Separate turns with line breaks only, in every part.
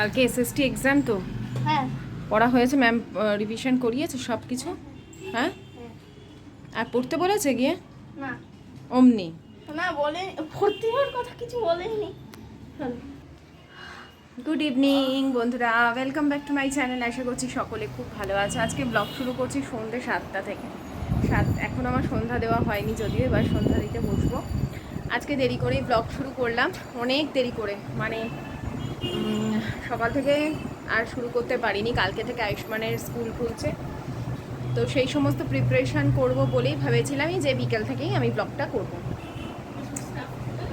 কালকে SST exam তো?
হ্যাঁ।
পড়া হয়েছে ম্যাম রিভিশন করিয়েছে সব কিছু হ্যাঁ? আর পড়তে বলেছে গিয়ে?
না।
অমনি?
না বলে ভর্তি হওয়ার কথা কিছু বলেনি।
গুড ইভিনিং বন্ধুরা। Welcome back to my channel আশা করছি সকলে খুব ভালো আছে। আজকে ব্লগ শুরু করছি সন্ধ্যে সাতটা থেকে। সাত এখন আমার সন্ধ্যা দেওয়া হয়নি যদিও এবার সন্ধ্যা দিতে বসবো। আজকে দেরি করেই ব্লগ শুরু করলাম। অনেক দেরি করে মানে সকাল থেকে আর শুরু করতে পারিনি। কালকে থেকে আয়ুষ্মানের স্কুল খুলছে। তো সেই সমস্ত প্রিপারেশন করব বলেই ভেবেছিলামই যে বিকেল থেকেই আমি ব্লগটা করব।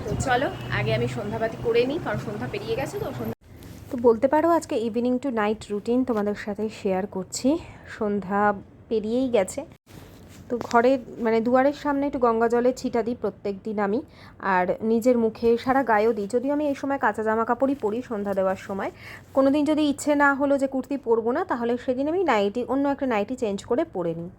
তো চলো, আগে আমি সন্ধ্যাবাতি করে নিই, কারণ সন্ধ্যা পেরিয়ে গেছে তো সন্ধ্যা তো বলতে পারো আজকে ইভিনিং টু নাইট রুটিন তোমাদের সাথে শেয়ার করছি। সন্ধ্যা পেরিয়েই গেছে। তো ঘরের মানে দুয়ারের সামনে একটু গঙ্গা জলে ছিটা দিই প্রত্যেক দিন আমি। আর নিজের মুখে সারা গায়েও দিই। যদিও আমি এই সময় কাঁচা জামা কাপড়ই পরি সন্ধ্যা দেওয়ার সময়। কোনো দিন যদি ইচ্ছে না হলো যে কুর্তি পরবো না, তাহলে সেদিন আমি নাইটি, অন্য একটা নাইটি চেঞ্জ করে পরে নিই।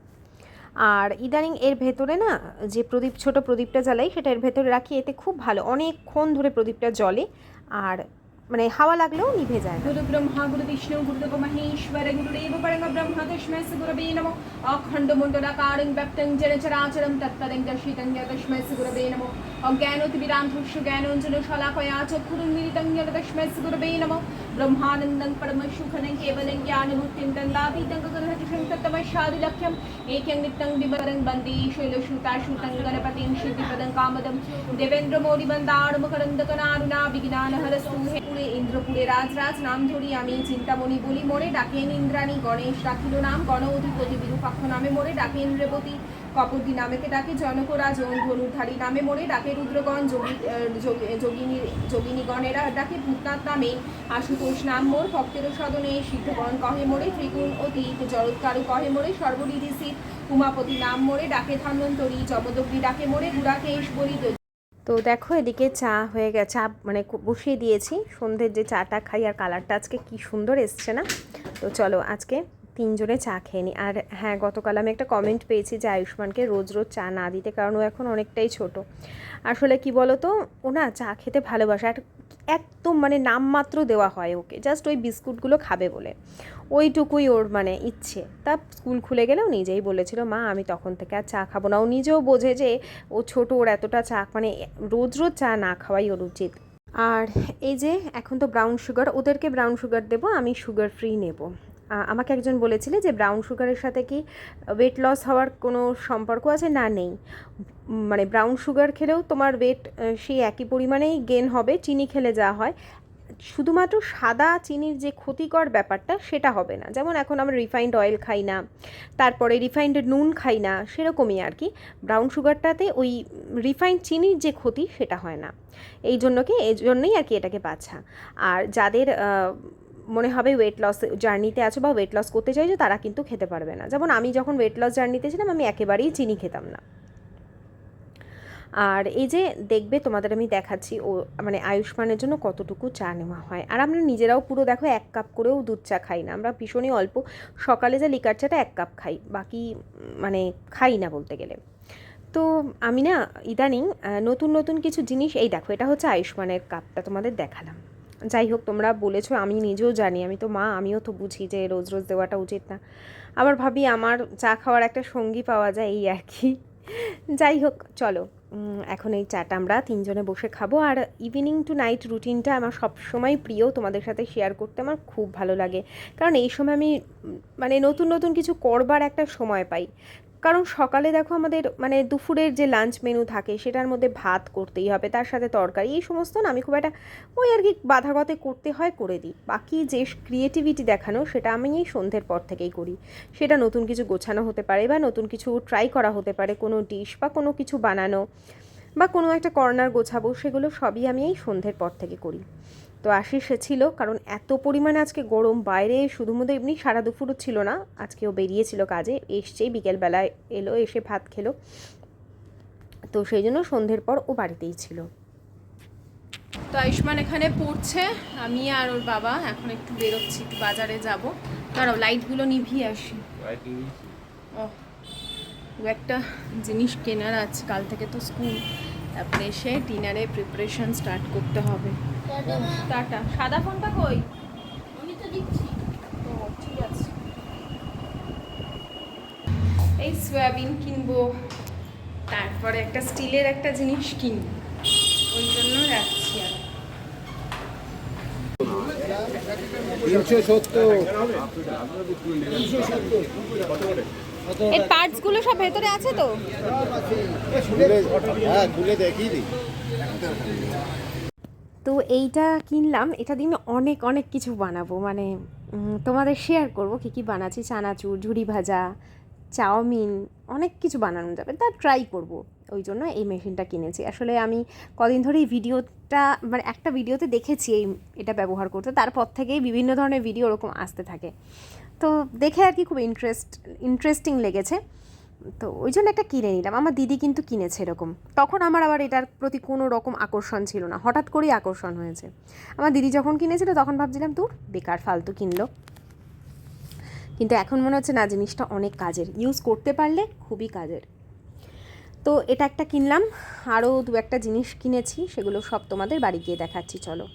আর ইদানিং এর ভেতরে না, যে প্রদীপ, ছোট প্রদীপটা জ্বালাই, সেটা এর ভেতরে রাখি। এতে খুব ভালো, অনেকক্ষণ ধরে প্রদীপটা জ্বলে। আর মানে হাওয়া লাগলেও নিভে যায় গুরু
ব্রহ্মা, গুরু বিষ্ণু গুরুদেব মহেশ্বর গুরুদেব পরম ব্রহ্মা তস্মৈ গুরবে নমঃ। অখণ্ড মুণ্ডলাকারং ব্যক্তং জনচরাচরং তৎপদং দর্শিতং তস্মৈ গুরবে নমঃ। य तस्मै श्री गुरवे नमो अज्ञानोतिविरान्धुष्य ज्ञानोऽञ्जन शलाकया चक्षुरुन्मिलितं य तस्मै श्री गुरवे नमो ब्रह्मानन्दं परमसुखनं केवलं ज्ञानमुक्तिं तन्दातीतं गगनहटिषं तत्तमशादिलक्ष्यम् एकं नित्यं विवरं वन्दे शैलश्रुताश्रुतं गणपतिं सिद्धिपदं कामदं দেবেন্দ্রমৌলিবন্দারমকরন্দকনারুণা বিজ্ঞানহরস্তু হে পুরে ইন্দ্রপুরে রাজরাজ নাম ধরি আমি চিন্তামণি বলি মোরে ডাকেন ইন্দ্রাণী গণেশ ডাকিল নাম গণ অধিপতি বিরূপাক্ষ নামে মোরে ডাকে ইন্দ্রপতি কপর্দি নামেতে ডাকে, জনকরাজ ও ধনুধারী নামে মোরে ডাকে রুদ্রগণ, যোগী যোগিনী, যোগিনীগণেরা ডাকে ভূতনাথ নামে। আশুতোষ নাম মোর, ভক্তের সদনে সিদ্ধগণ কহে মোরে, ত্রিগুণ অতীত জরৎকারু কহে মোরে সর্বরিধি সিদ্ধ উমাপতি নাম মোরে, ডাকে ধন্বন্তরী জমদগ্নি ডাকে মোরে, গুড়াকেশ বলি তো দেখো এদিকে চা হয়ে গেছে, চা মানে বসিয়ে দিয়েছি। সন্ধ্যের যে চাটা খাই আর কালারটা আজকে কি সুন্দর এসছে না? তো চলো আজকে তিনজনে চা খেয়ে নিই আর হ্যাঁ গতকাল আমি একটা কমেন্ট পেয়েছি যে আয়ুষ্মানকে রোজ রোজ চা না দিতে, কারণ ও এখন অনেকটাই ছোট। আসলে কি বলো তো ও না চা খেতে ভালোবাসে। আর একদম মানে নামমাত্র দেওয়া হয় ওকে। জাস্ট ওই বিস্কুটগুলো খাবে বলে। ওইটুকুই ওর মানে ইচ্ছে। তা স্কুল খুলে গেলেও নিজেই বলেছিল, মা, আমি তখন থেকে আর চা খাব না। ও নিজেও বোঝে যে ও ছোট, ওর এতটা চা মানে রোজ রোজ চা না খাওয়াই ওর উচিত। আর এই যে, এখন তো ব্রাউন সুগার ওদেরকে ব্রাউন সুগার দেবো, আমি সুগার ফ্রি নেব। আমাকে একজন বলেছিলে যে ব্রাউন সুগারের সাথে কি ওয়েট লস হওয়ার কোনো সম্পর্ক আছে? না, নেই। মানে ব্রাউন সুগার খেলেও তোমার ওয়েট সেই একই পরিমাণেই গেন হবে, চিনি খেলে যা হয়। শুধুমাত্র সাদা চিনির যে ক্ষতিকর ব্যাপারটা, সেটা হবে না। যেমন এখন আমরা রিফাইন্ড অয়েল খাই না, তারপরে রিফাইন্ড নুন খাই না, সেরকমই আর কি। ব্রাউন সুগারটাতে ওই রিফাইন্ড চিনির যে ক্ষতি, সেটা হয় না। এই জন্য কি, এই জন্যই আর কি এটাকে বাছা। আর যাদের মনে হবে ওয়েট লস জার্নিতে আছো বা ওয়েট লস করতে চাইছো, তারা কিন্তু খেতে পারবে না। যেমন আমি যখন ওয়েট লস জার্নিতে ছিলাম, আমি একেবারেই চিনি খেতাম না। আর এই যে দেখবে তোমাদের আমি দেখাচ্ছি, ও মানে আয়ুষ্মানের জন্য কতটুকু চা নেওয়া হয়। আর আমরা নিজেরাও পুরো দেখো এক কাপ করেও দুধ চা খাই না। আমরা ভীষণই অল্প। সকালে যে লিকার চাটা এক কাপ খাই, বাকি মানে খাই না বলতে গেলে। তো আমি না ইদানিং নতুন নতুন কিছু জিনিস, এই দেখো এটা হচ্ছে আয়ুষ্মানের কাপটা তোমাদের দেখালাম। যাই হোক, তোমরা বলেছ, আমি নিজেও জানি, আমি তো মা, আমিও তো বুঝি যে রোজ রোজ দেওয়াটা উচিত না। আবার ভাবি, আমার চা খাওয়ার একটা সঙ্গী পাওয়া যায়, এই আর কি যাই হোক, চলো এখন এই চাটা আমরা তিনজনে বসে খাব। আর ইভিনিং টু নাইট রুটিনটা আমার সবসময় প্রিয়, তোমাদের সাথে শেয়ার করতে আমার খুব ভালো লাগে। কারণ এই সময় আমি মানে নতুন নতুন কিছু করবার একটা সময় পাই। কারণ সকালে দেখো আমাদের মানে দুপুরের যে লাঞ্চ মেনু থাকে, সেটার মধ্যে ভাত করতেই হবে, তার সাথে তরকারি, এই সমস্ত না আমি খুব একটা ওই আর কি বাধাগতে করতে হয় করে দিই। বাকি যে ক্রিয়েটিভিটি দেখানো, সেটা আমি এই সন্ধ্যের পর থেকেই করি। সেটা নতুন কিছু গোছানো হতে পারে বা নতুন কিছু ট্রাই করা হতে পারে, কোনো ডিশ বা কোনো কিছু বানানো বা কোনো একটা কর্নার গোছাবো, সেগুলো সবই আমি এই সন্ধ্যের পর থেকে করি। তো আশিস ছিল কারণ এত পরিমাণে আজকে গরম বাইরে শুধুমাত্র এমনি সারা দুপুরও ছিল না আজকেও বেরিয়েছিল কাজে এসছেই বিকেলবেলায় এলো এসে ভাত খেলো। তো সেই জন্য সন্ধ্যের পর ও বাড়িতেই ছিল। তো আয়ুষ্মান এখানে পড়ছে আমি আর ওর বাবা এখন একটু বেরোচ্ছি একটু বাজারে যাব। দাঁড়াও লাইটগুলো নিভিয়ে আসি। ও একটা জিনিস কেনার আছে কাল থেকে তো স্কুল তারপরে এসে ডিনারে প্রিপারেশন স্টার্ট করতে হবে। টাটা। সাদা ফোনটা কই?
দিচ্ছি।
ও ঠিক আছে।
এই সয়াবিন কিনবো। তারপরে একটা স্টিলের একটা জিনিস কিনবো। ওই জন্য যাচ্ছি আর
তিনশো সত্তর
এর পার্টসগুলো সব ভেতরে আছে তো?
হ্যাঁ খুলে দেখিয়ে দিই।
তো এইটা কিনলাম, এটা দিয়ে অনেক অনেক কিছু বানাবো। মানে তোমাদের শেয়ার করব কী কী বানাচ্ছি। চানাচুর ঝুড়ি ভাজা, চাউমিন, অনেক কিছু বানানো যাবে। তা ট্রাই করব। ওই জন্য এই মেশিনটা কিনেছি। আসলে আমি কদিন ধরে এই ভিডিওটা মানে একটা ভিডিওতে দেখেছি এই, এটা ব্যবহার করতে। তারপর থেকেই বিভিন্ন ধরনের ভিডিও ওরকম আসতে থাকে। তো দেখে আর কি খুব ইন্টারেস্ট ইন্টারেস্টিং লেগেছে। তো ওই জন্য একটা কিনে নিলাম। আমার দিদি কিন্তু কিনেছে এরকম। তখন আমার আবার এটার প্রতি কোনো রকম আকর্ষণ ছিল না। হঠাৎ করেই আকর্ষণ হয়েছে। আমার দিদি যখন কিনেছিল তখন ভাবছিলাম তোর বেকার, ফালতু কিনলো। কিন্তু এখন মনে হচ্ছে, না, জিনিসটা অনেক কাজের। ইউজ করতে পারলে খুবই কাজের। তো এটা একটা কিনলাম। আরও দু একটা জিনিস কিনেছি। সেগুলো সব তোমাদের বাড়ি গিয়ে দেখাচ্ছি, চলো।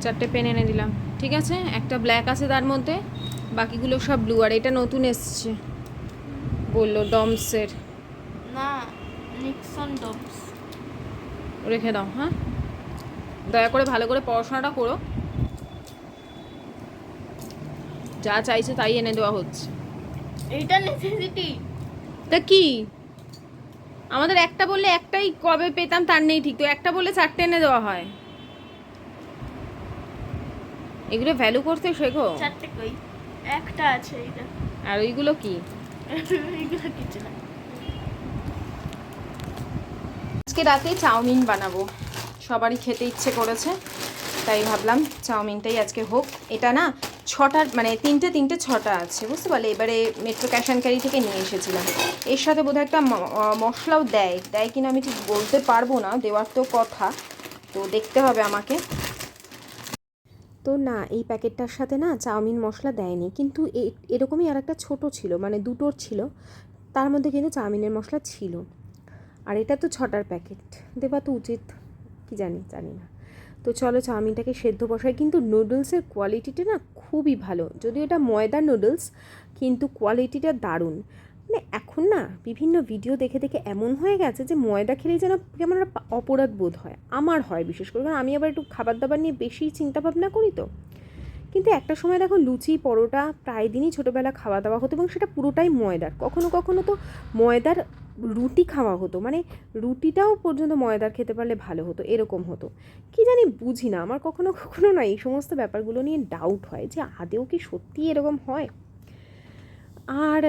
চারটে পেন এনে দিলাম। ঠিক আছে? একটা ব্ল্যাক আছে তার মধ্যে। বাকিগুলো সব ব্লু আর এটা নতুন এসছে। বলল ডমসের
না নিক্সন ডবস
রেখে দাও হ্যাঁ? দয়া করে ভালো করে পড়াশোনাটা করো। যা চাইছে তাই এনে দেওয়া হচ্ছে।
এইটা নেসেসিটি
তা কি? আমাদের একটা বললে একটাই কবে পেতাম তার নেই ঠিক তো একটা বললে চারটে এনে দেওয়া হয়। এগুলো ভ্যালু করতে শেখো।
চারটে কই? একটা আছে এইটা।
আর ওইগুলো কি?
এইগুলো কিছু না।
আজকে রাতে চাউমিন বানাবো। সবারই খেতে ইচ্ছে করেছে তাই ভাবলাম চাউমিনটাই আজকে হোক। এটা না ছটার মানে তিনটে তিনটে ছটা আছে বুঝতে পারলে? এবারে মেট্রো ক্যাশ অ্যান্ড ক্যারি থেকে নিয়ে এসেছিলাম। এর সাথে বোধহয় একটা ম- মশলাও দেয়। দেয় কিনা আমি ঠিক বলতে পারব না দেওয়ার তো কথা। তো দেখতে হবে আমাকে। তো না, এই প্যাকেটটার সাথে না চাউমিন মশলা দেয়নি। কিন্তু এরকমই আর একটা ছোটো ছিল মানে দুটোর ছিল। তার মধ্যে কিন্তু চাউমিনের মশলা ছিল। আর এটা তো ছটার প্যাকেট। দেওয়া তো উচিত, কি জানি জানি না। তো চলো চাউমিনটাকে সেদ্ধ বসাই। কিন্তু নুডলসের কোয়ালিটিটা না খুবই ভালো। যদিও এটা ময়দা নুডলস, কিন্তু কোয়ালিটিটা দারুণ। মানে এখন না বিভিন্ন ভিডিও দেখে দেখে এমন হয়ে গেছে যে ময়দা খেলেই যেন কেমন একটা অপরাধ বোধ হয়। আমার হয় বিশেষ করে, কারণ আমি আবার একটু খাবার দাবার নিয়ে বেশি চিন্তা ভাবনা করি তো। কিন্তু একটা সময় দেখো লুচি, পরোটা প্রায় দিনই ছোটোবেলা খাওয়া দাওয়া হতো এবং সেটা পুরোটাই ময়দার। কখনো কখনো তো ময়দার রুটি খাওয়া হতো মানে রুটিটাও পর্যন্ত ময়দার খেতে পারলে ভালো হতো, এরকম হতো। কি জানি বুঝি না, আমার কখনো কখনো না এই সমস্ত ব্যাপারগুলো নিয়ে ডাউট হয় যে আদেও কি সত্যি এরকম হয়? আর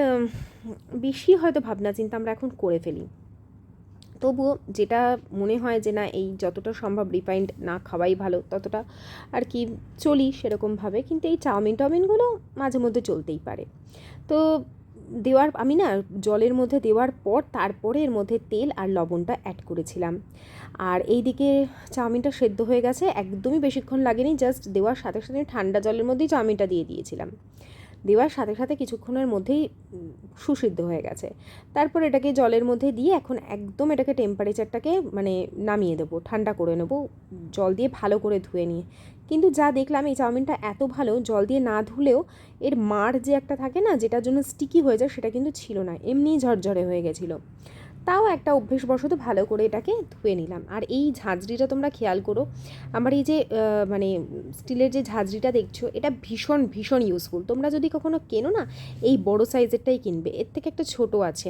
বেশি হয়তো ভাবনা চিন্তা আমরা এখন করে ফেলি। তবুও যেটা মনে হয় যে না, এই যতটা সম্ভব রিফাইন্ড না খাওয়াই ভালো, ততটা আর কি চলি সেরকমভাবে, কিন্তু এই চাউমিন টাউমিনগুলো মাঝে মধ্যে চলতেই পারে। তো দেওয়ার, আমি না জলের মধ্যে দেওয়ার পর তারপরে এর মধ্যে তেল আর লবণটা অ্যাড করেছিলাম। আর এই দিকে চাউমিনটা সেদ্ধ হয়ে গেছে, একদমই বেশিক্ষণ লাগেনি জাস্ট দেওয়ার সাথে সাথে ঠান্ডা জলের মধ্যেই চাউমিনটা দিয়ে দিয়েছিলাম। দেওয়ার সাথে সাথে কিছুক্ষণের মধ্যেই সুসিদ্ধ হয়ে গেছে। তারপর এটাকে জলের মধ্যে দিয়ে এখন একদম এটাকে টেম্পারেচারটাকে মানে নামিয়ে দেবো, ঠান্ডা করে নেব, জল দিয়ে ভালো করে ধুয়ে নিয়ে। কিন্তু যা দেখলাম এই চাউমিনটা এত ভালো, জল দিয়ে না ধুলেও এর মার যে একটা থাকে না, যেটার জন্য স্টিকি হয়ে যায় সেটা কিন্তু ছিল না, এমনিই ঝরঝরে হয়ে গেছিল। তাও একটা অভ্যেসবশত ভালো করে এটাকে ধুয়ে নিলাম। আর এই ঝাঁঝরিটা তোমরা খেয়াল করো, আমার এই যে মানে স্টিলের যে ঝাঁঝরিটা দেখছ, এটা ভীষণ ভীষণ ইউজফুল তোমরা যদি কখনো কেনো না, এই বড় সাইজেরটাই কিনবে। এর থেকে একটা ছোট আছে।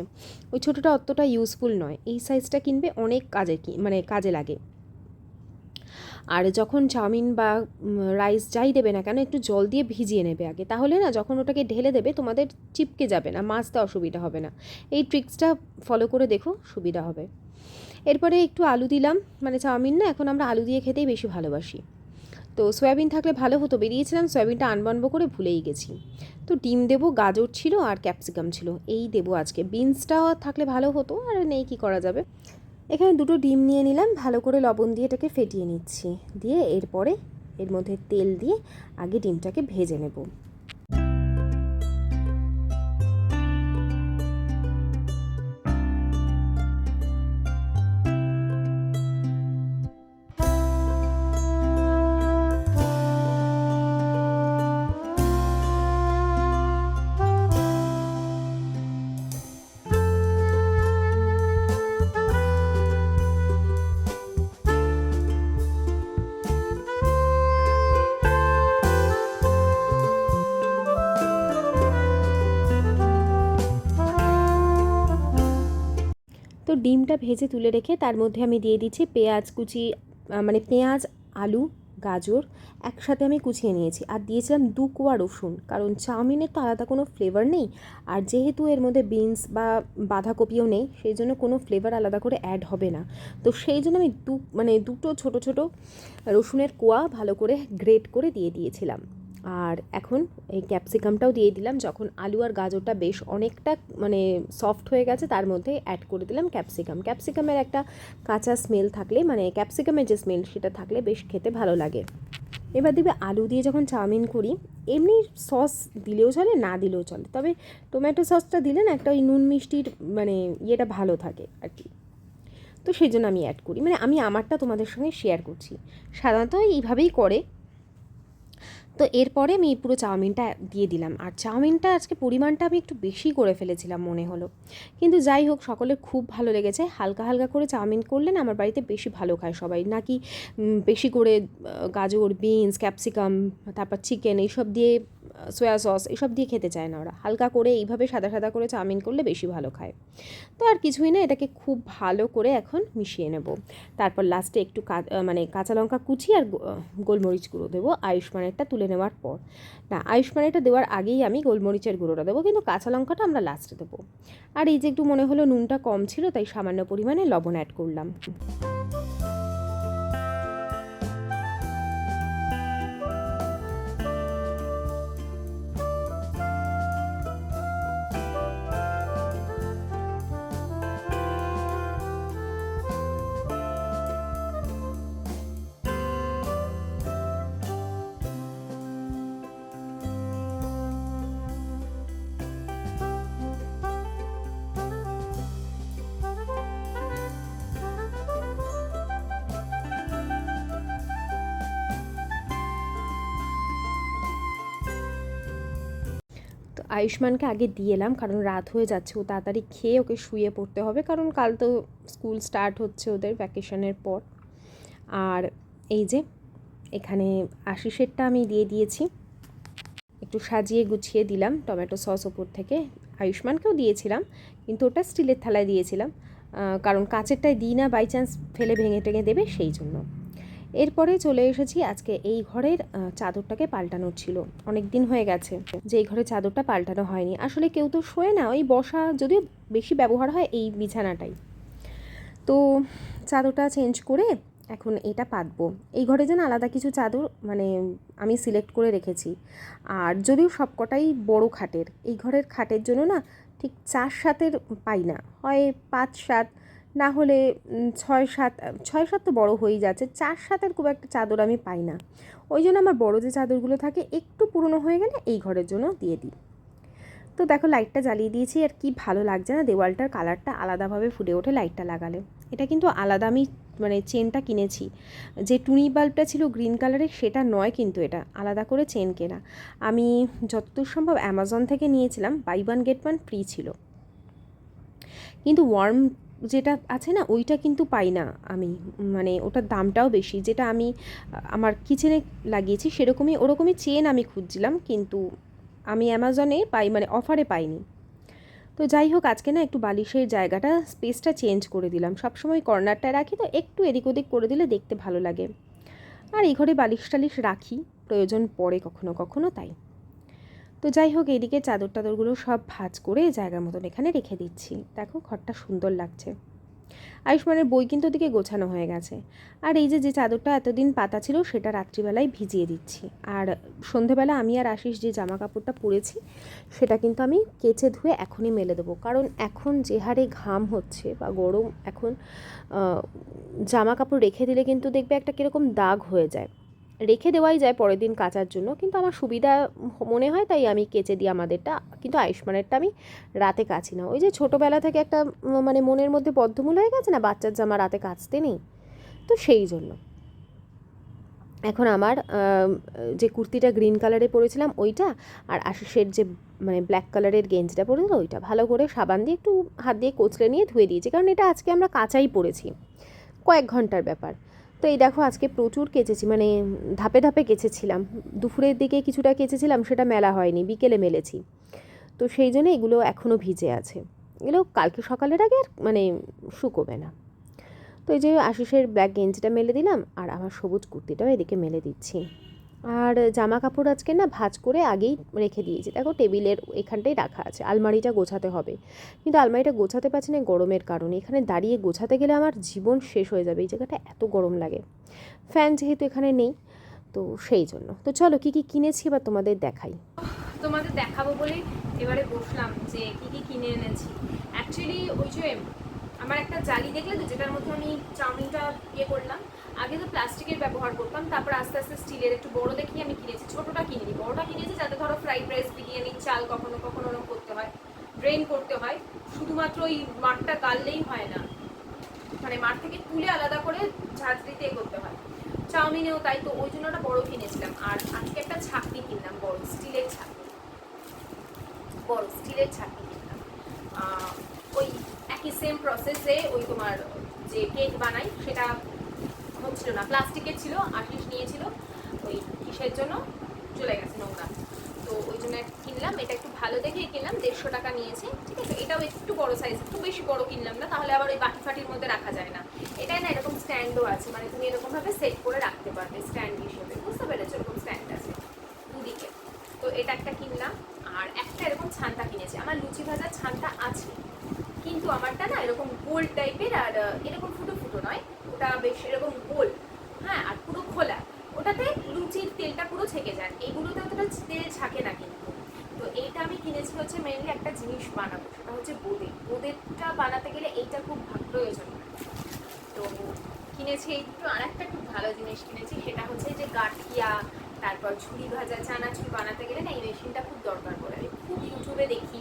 ওই ছোটোটা অতটা ইউজফুল নয়। এই সাইজটা কিনবে, অনেক কাজে মানে কাজে লাগে। আর যখন চাউমিন বা রাইস যাই দেবে না কেন, একটু জল দিয়ে ভিজিয়ে নেবে আগে। তাহলে না, যখন ওটাকে ঢেলে দেবে, তোমাদের চিপকে যাবে না মাছতে অসুবিধা হবে না। এই ট্রিক্সটা ফলো করে দেখো, সুবিধা হবে। এরপরে একটু আলু দিলাম। মানে চাউমিন না, এখন আমরা আলু দিয়ে খেতেই বেশি ভালোবাসি। তো সয়াবিন থাকলে ভালো হতো, বেরিয়েছিলাম, সয়াবিনটা আনবানবো করে ভুলেই গেছি। তো ডিম দেবো, গাজর ছিল আর ক্যাপসিকাম ছিল, এই দেবো আজকে। বিনসটা থাকলে ভালো হতো, আর নেই, কি করা যাবে? এখানে দুটো ডিম নিয়ে নিলাম, ভালো করে লবণ দিয়ে এটাকে ফেটিয়ে নিচ্ছি। দিয়ে এরপরে এর মধ্যে তেল দিয়ে আগে ডিমটাকে ভেজে নেব। ডিমটা ভেজে তুলে রেখে তার মধ্যে আমি দিয়ে দিচ্ছি পেঁয়াজ কুচি মানে পেঁয়াজ, আলু, গাজর একসাথে আমি কুচিয়ে নিয়েছি। আর দিয়েছিলাম দু কোয়া রসুন, কারণ চাউমিনের তো আলাদা কোনো ফ্লেভার নেই। আর যেহেতু এর মধ্যে বিনস বা বাঁধাকপিও নেই, সেই জন্য কোনো ফ্লেভার আলাদা করে অ্যাড হবে না। তো সেই জন্য আমি দু মানে দুটো ছোট ছোট রসুনের কোয়া ভালো করে গ্রেট করে দিয়ে দিয়েছিলাম। আর এখন এই ক্যাপসিকামটাও দিয়ে দিলাম, যখন আলু আর গাজরটা বেশ অনেকটা মানে সফট হয়ে গেছে, তার মধ্যে অ্যাড করে দিলাম ক্যাপসিকাম ক্যাপসিকামের একটা কাঁচা স্মেল থাকলে মানে ক্যাপসিকামের যে স্মেল সেটা থাকলে বেশ খেতে ভালো লাগে। এবার দেখবে আলু দিয়ে যখন চাউমিন করি, এমনি সস দিলেও চলে, না দিলেও চলে। তবে টমেটো সসটা দিলে না একটা ওই নুন মিষ্টির মানে ইয়েটা ভালো থাকে আর কি। তো সেই জন্য আমি অ্যাড করি। মানে আমি আমারটা তোমাদের সঙ্গে শেয়ার করছি। সাধারণত এইভাবেই করে। তো এরপরে আমি পুরো চাউমিনটা দিয়ে দিলাম। আর চাউমিনটা আজকে পরিমাণটা আমি একটু বেশি করে ফেলেছিলাম মনে হলো। কিন্তু যাই হোক, সকলের খুব ভালো লেগেছে। হালকা হালকা করে চাউমিন করলে না, আমার বাড়িতে বেশি ভালো খায় সবাই। নাকি বেশি করে গাজর, বিনস, ক্যাপসিকাম, তারপর চিকেন, এইসব দিয়ে সয়া সস এসব দিয়ে খেতে চায় না ওরা। হালকা করে এইভাবে সাদা সাদা করে চাউমিন করলে বেশি ভালো খায়। তো আর কিছুই না, এটাকে খুব ভালো করে এখন মিশিয়ে নেব। তারপর লাস্টে একটু মানে কাঁচা লঙ্কা কুচি আর গোলমরিচ গুঁড়ো দেবো আয়ুষ্মানেরটা তুলে নেওয়ার পর। না, আয়ুষ্মানেরটা দেওয়ার আগেই আমি গোলমরিচের গুঁড়োটা দেবো, কিন্তু কাঁচা লঙ্কাটা আমরা লাস্টে দেবো। আর এই যে একটু মনে হলো নুনটা কম ছিল, তাই সামান্য পরিমাণে লবণ অ্যাড করলাম। আয়ুষ্মানকে আগে দিয়ে এলাম, কারণ রাত হয়ে যাচ্ছে, ও তাড়াতাড়ি খেয়ে ওকে শুয়ে পড়তে হবে, কারণ কাল তো স্কুল স্টার্ট হচ্ছে ওদের ভ্যাকেশনের পর। আর এই যে, এখানে আশিসেরটা আমি দিয়ে দিয়েছি। একটু সাজিয়ে গুছিয়ে দিলাম, টমেটো সস ওপর থেকে। আয়ুষ্মানকেও দিয়েছিলাম, কিন্তু ওটা স্টিলের থালায় দিয়েছিলাম কারণ কাঁচেরটায় দিই না বাই চান্স ফেলে ভেঙে টেঙে দেবে, সেই জন্য। এরপরে চলে এসেছি আজকে এই ঘরের চাদরটাকে পাল্টানোর ছিল। অনেক দিন হয়ে গেছে যে এই ঘরের চাদরটা পাল্টানো হয়নি। আসলে কেউ তো শোয় না, ওই বসা যদিও বেশি ব্যবহার হয় এই বিছানাটাই। তো চাদরটা চেঞ্জ করে এখন এটা পাতবো। এই ঘরে যেন আলাদা কিছু চাদর মানে আমি সিলেক্ট করে রেখেছি। আর যদিও সবকটাই বড় খাটের, এই ঘরের খাটের জন্য না ঠিক চার সাতের পাই না, হয় পাঁচ সাত না হলে ছয় সাত ছয় সাত তো বড়ো হয়েই যাচ্ছে, চার সাতের খুব একটা চাদর আমি পাই না। ওই জন্য আমার বড় যে চাদরগুলো থাকে, একটু পুরনো হয়ে গেলে এই ঘরের জন্য দিয়ে দিই। তো দেখো, লাইটটা জ্বালিয়ে দিয়েছি, আর কি ভালো লাগছে না, দেওয়ালটার কালারটা আলাদাভাবে ফুটে ওঠে লাইটটা লাগালে। এটা কিন্তু আলাদা, আমি মানে চেনটা কিনেছি। যে টুনি বাল্বটা ছিল গ্রিন কালারের সেটা নয় কিন্তু এটা, আলাদা করে চেন কেনা। আমি যতদূর সম্ভব অ্যামাজন থেকে নিয়েছিলাম buy one get one free ছিল। কিন্তু ওয়ার্ম যেটা আছে না, ওইটা কিন্তু পাই না আমি। মানে ওটার দামটাও বেশি। যেটা আমি, আমার কিচেনে লাগিয়েছি সেরকমই, ওরকমই চেন আমি খুঁজছিলাম কিন্তু আমি অ্যামাজনে পাই মানে অফারে পাইনি। তো যাই হোক, আজকে না একটু বালিশের জায়গাটা স্পেসটা চেঞ্জ করে দিলাম। সবসময় কর্নারটা রাখি তো একটু এদিক ওদিক করে দিলে দেখতে ভালো লাগে। আর এই ঘরে বালিশ টালিশ রাখি, প্রয়োজন পড়ে কখনো কখনো, তাই। তো যাই হোক এইদিকে চাদর টাদরগুলো সব ভাঁজ করে জায়গা মতন এখানে রেখে দিচ্ছি। দেখো, ঘরটা সুন্দর লাগছে। আয়ুষ্মানের বই কিন্তু ওদিকে গোছানো হয়ে গেছে। আর এই যে যে চাদরটা এতদিন পাতা ছিল, সেটা রাত্রিবেলায় ভিজিয়ে দিচ্ছি। আর সন্ধেবেলা আমি আর আশিস যে জামা কাপড়টা পরেছি, সেটা কিন্তু আমি কেচে ধুয়ে এখনই মেলে দেবো। কারণ এখন যে হারে ঘাম হচ্ছে বা গরম, এখন জামা কাপড় রেখে দিলে কিন্তু দেখবে একটা কীরকম দাগ হয়ে যায়। রেখে দেওয়াই যায় পরের দিন কাচার জন্য। কিন্তু আমার সুবিধা মনে হয় তাই আমি কেচে দিই আমাদেরটা। কিন্তু আয়ুষ্মানেরটা আমি রাতে কাচি না। ওই যে ছোটোবেলা থেকে একটা মানে মনের মধ্যে বদ্ধমূল হয়ে গেছে না, বাচ্চার জামা রাতে কাচতে নেই। তো সেই জন্য। এখন আমার যে কুর্তিটা গ্রিন কালারে পরেছিলাম ওইটা, আর আশিসের যে মানে ব্ল্যাক কালারের গেঞ্জিটা পরেছিল ওইটা। ভালো করে সাবান দিয়ে একটু হাত দিয়ে কোচলে নিয়ে ধুয়ে দিয়েছি। কারণ এটা আজকে আমরা কাঁচাই পরেছি। কয়েক ঘণ্টার ব্যাপার। তো এই দেখো আজকে প্রচুর কেচেছি মানে ধাপে ধাপে কেচেছিলাম। দুপুরের দিকে কিছুটা কেচেছিলাম, সেটা মেলা হয়নি, বিকেলে মেলেছি। তো সেই জন্য এগুলো এখনও ভিজে আছে।
এগুলো কালকে সকালের আগে আর মানে শুকোবে না। তো এই যে আশিসের ব্ল্যাক গেঞ্জিটা মেলে দিলাম, আর আমার সবুজ কুর্তিটাও এদিকে মেলে দিচ্ছি। আর জামা কাপড় আজকে না ভাঁজ করে আগেই রেখে দিয়েছি। দেখো টেবিলের এখানটাই রাখা আছে, আলমারিটা গোছাতে হবে। কিন্তু আলমারিটা গোছাতে পারছি না গরমের কারণে। এখানে দাঁড়িয়ে গোছাতে গেলে আমার জীবন শেষ হয়ে যাবে, এই জায়গাটা এত গরম লাগে। ফ্যান যেহেতু এখানে নেই, তো সেই জন্য। তো চলো কী কী কিনেছি এবার তোমাদের দেখাই।
তোমাদের দেখাবো বলে এবারে বসলাম যে কি কি কিনে এনেছি। অ্যাকচুয়ালি ওই যে আমার একটা জালি দেখলে তো যেটার মধ্যে আমি চাউমিনটা ইয়ে করলাম আগে তো প্লাস্টিকের ব্যবহার করতাম, তারপর আস্তে আস্তে স্টিলের একটু বড় দেখি আমি কিনেছি, ছোটটা কিনিনি, বড়টা কিনেছি যাতে ধরো ফ্রাইড রাইস বিরিয়ানি চাল কখনো কখনো ওরকম করতে হয় ড্রেন করতে হয়, শুধুমাত্র ওই মাঠটা গাললেই হয় না। মানে মাঠ থেকে তুলে আলাদা করে এ করতে হয়। চাউমিনেও তাই তো, ওই জন্য ওটা বড় কিনেছিলাম, আর আজকে একটা ছাকনি কিনলাম, বড় স্টিলের ছাকনি। বড় স্টিলের ছাকনি কিনলাম। ওই একই সেম প্রসেসে ওই তোমার যে কেক বানাই, সেটা হচ্ছিল না। প্লাস্টিকের ছিল, আশিস নিয়েছিল, ওই কিসের জন্য? চলে গেছে নোংরা। তো ওই জন্য কিনলাম। এটা একটু ভালো দেখেই কিনলাম, দেড়শো টাকা নিয়েছে, ঠিক আছে? এটাও একটু বড় সাইজ একটু বেশি বড় কিনলাম না, তাহলে আবার ওই বাটি ফাটির মধ্যে রাখা যায় না। এটাই না এরকম স্ট্যান্ডও আছে মানে তুমি এরকমভাবে সেট করে রাখতে পারবে স্ট্যান্ড হিসেবে। বুঝতে পেরেছ এরকম স্ট্যান্ড আছে দুদিকে। তো এটা একটা কিনলাম, আর একটা এরকম ছানটা কিনেছি। আমার লুচি ভাজার ছানটা আছে, কিন্তু আমারটা না এরকম গোল টাইপের আর এরকম ফুটো ফুটো নয়। ওটা বেশ এরকম গোল হ্যাঁ আর পুরো খোলা, ওটাতে লুচির তেলটা পুরো ছেকে যায়। এইগুলোতে অতটা তেল ছাকে না কিন্তু। তো এইটা আমি কিনেছি হচ্ছে মেনলি একটা জিনিস বানাবো, সেটা হচ্ছে বোঁদে। বোঁদেরটা বানাতে গেলে এইটা খুব প্রয়োজন। তো কিনেছি এই দুটো আর একটা খুব ভালো জিনিস কিনেছি, সেটা হচ্ছে যে গাঠিয়া, তারপর ঝুড়ি ভাজা, চানাচুর বানাতে গেলে না এই মেশিনটা খুব দরকার পড়ে। আমি খুব ইউটিউবে দেখি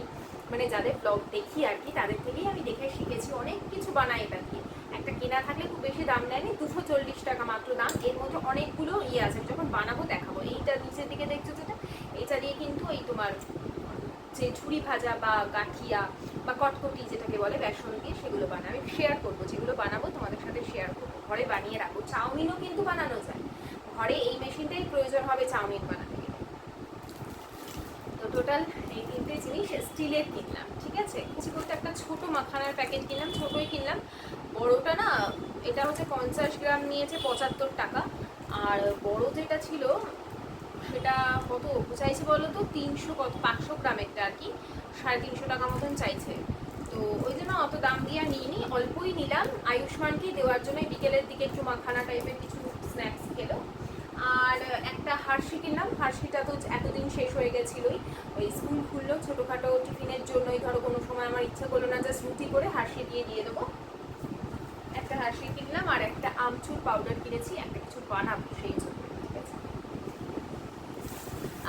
মানে যাদের ব্লগ দেখি আর কি, তাদের থেকেই আমি দেখে শিখেছি, অনেক কিছু বানাই এটা দিয়ে একটা কেনা থাকলে খুব বেশি দাম নেয়নি, দুশো চল্লিশ টাকা মাত্র দাম। এর মধ্যে অনেকগুলো ইয়ে আছে, যখন বানাবো দেখাবো। এইটা নিচের দিকে দেখছ যেটা এটা দিয়ে কিন্তু এই তোমার যে ঝুড়ি ভাজা বা গাঠিয়া বা কটকটি যেটাকে বলে, বেসন দিয়ে সেগুলো বানাই আমি শেয়ার করব, যেগুলো বানাবো তোমাদের সাথে শেয়ার করব। ঘরে বানিয়ে রাখব। চাউমিনও কিন্তু বানানো যায়। ঘরে এই মেশিনটাই প্রয়োজন হবে চাউমিন বানাতে তো টোটাল এই তিনটে জিনিস, স্টিলের কিনলাম, ঠিক আছে? কিছু করতে একটা ছোট মাখানার প্যাকেট কিনলাম, ছোটই কিনলাম। বড়টা না, এটা হচ্ছে পঞ্চাশ গ্রাম নিয়েছে পঁচাত্তর টাকা। আর বড় যেটা ছিল, সেটা কত? চাইছে বলো তো, তিনশো কত, পাঁচশো গ্রামেরটা আর কি, সাড়ে তিনশো টাকা মতন চাইছে। তো ওই জন্য অত দাম দিয়ে নিইনি, অল্পই নিলাম। আয়ুষ্মানকে দেওয়ার জন্য বিকেলের দিকে একটু মাখানা টাইপের কিছু স্ন্যাক্স খেলো। আর একটা হার্শি কিনলাম হার্শিটা তো এতদিন শেষ হয়ে গেছিলোই। ওই স্কুল খুললো, ছোটোখাটো টিফিনের জন্যই, ধরো কোনো সময় আমার ইচ্ছা করল না জাস্ট রুটি করে হার্শি দিয়ে দিয়ে দেবো। হার্শি কিনলাম আর একটা আমচুর পাউডার কিনেছি, একটা কিছু বানাবো সেই জন্য।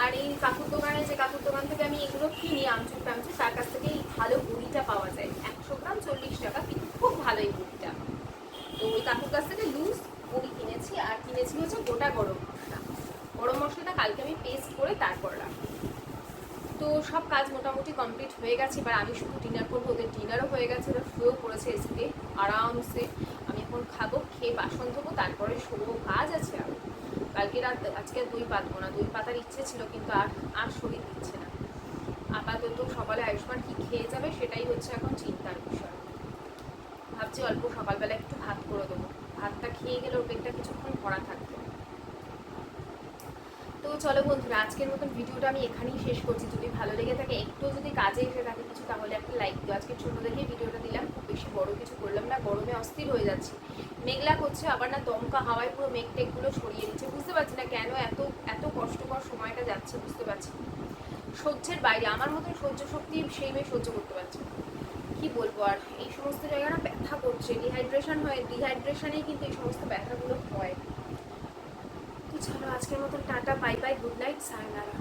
আর এই কাকুর দোকানে, যে কাকুর দোকান থেকে আমি এগুলো কিনি, আমচুর টামচুর, তার কাছ থেকে এই ভালো বড়িটা পাওয়া যায়। একশো গ্রাম চল্লিশ টাকা, কিন্তু খুব ভালো এই বড়িটা তো ওই কাকুর কাছ থেকে লুজ বড়ি কিনেছি, আর কিনেছি হচ্ছে গোটা গরম মশলা। গরম মশলাটা কালকে আমি পেস্ট করে তারপর রাখি তো সব কাজ মোটামুটি কমপ্লিট হয়ে গেছে, এবার আমি শুধু ডিনার করব, ওদের ডিনারও হয়ে গেছে, ওরা শুয়েও পড়েছে এসে আরামসে। এখন খাব, খেয়ে বাসন ধোবো, তারপরে শোবো কাজ আছে আর। কালকে রাত, আজকে দই পাতবো না, দই পাতার ইচ্ছে ছিল কিন্তু আর আর শরীর দিচ্ছে না। আপাতত সকালে আয়ুষ্মান কি খেয়ে যাবে সেটাই হচ্ছে এখন চিন্তার বিষয়। ভাবছি অল্প সকালবেলা একটু ভাত করে দেবো। ভাতটা খেয়ে গেলে ওর পেটটা কিছুক্ষণ ভরা থাকবে। তো চলো বন্ধুরা, আজকের মতন ভিডিওটা আমি এখানেই শেষ করছি। যদি ভালো লেগে থাকে, একটু যদি কাজে এসে থাকে কিছু, তাহলে একটা লাইক দিও। আজকে ছোটো দেখে ভিডিওটা দিলাম। বেশি বড় কিছু করলাম না, গরমে অস্থির হয়ে যাচ্ছি। মেঘলা করছে, আবার না দমকা হাওয়ায় পুরো মেঘ টেঘগুলো সরিয়ে দিচ্ছে। বুঝতে পারছি না কেন এত এত কষ্টকর সময়টা যাচ্ছে, বুঝতে পারছি সহ্যের বাইরে, আমার মতন সহ্য শক্তি সেই মেয়ে সহ্য করতে পারছে কি বলব আর, এই সমস্ত জায়গা না ব্যথা করছে। ডিহাইড্রেশন হয় ডিহাইড্রেশনেই কিন্তু এই সমস্ত ব্যথাগুলো হয়। তো চলো আজকের মতন tata bye bye good night sayonara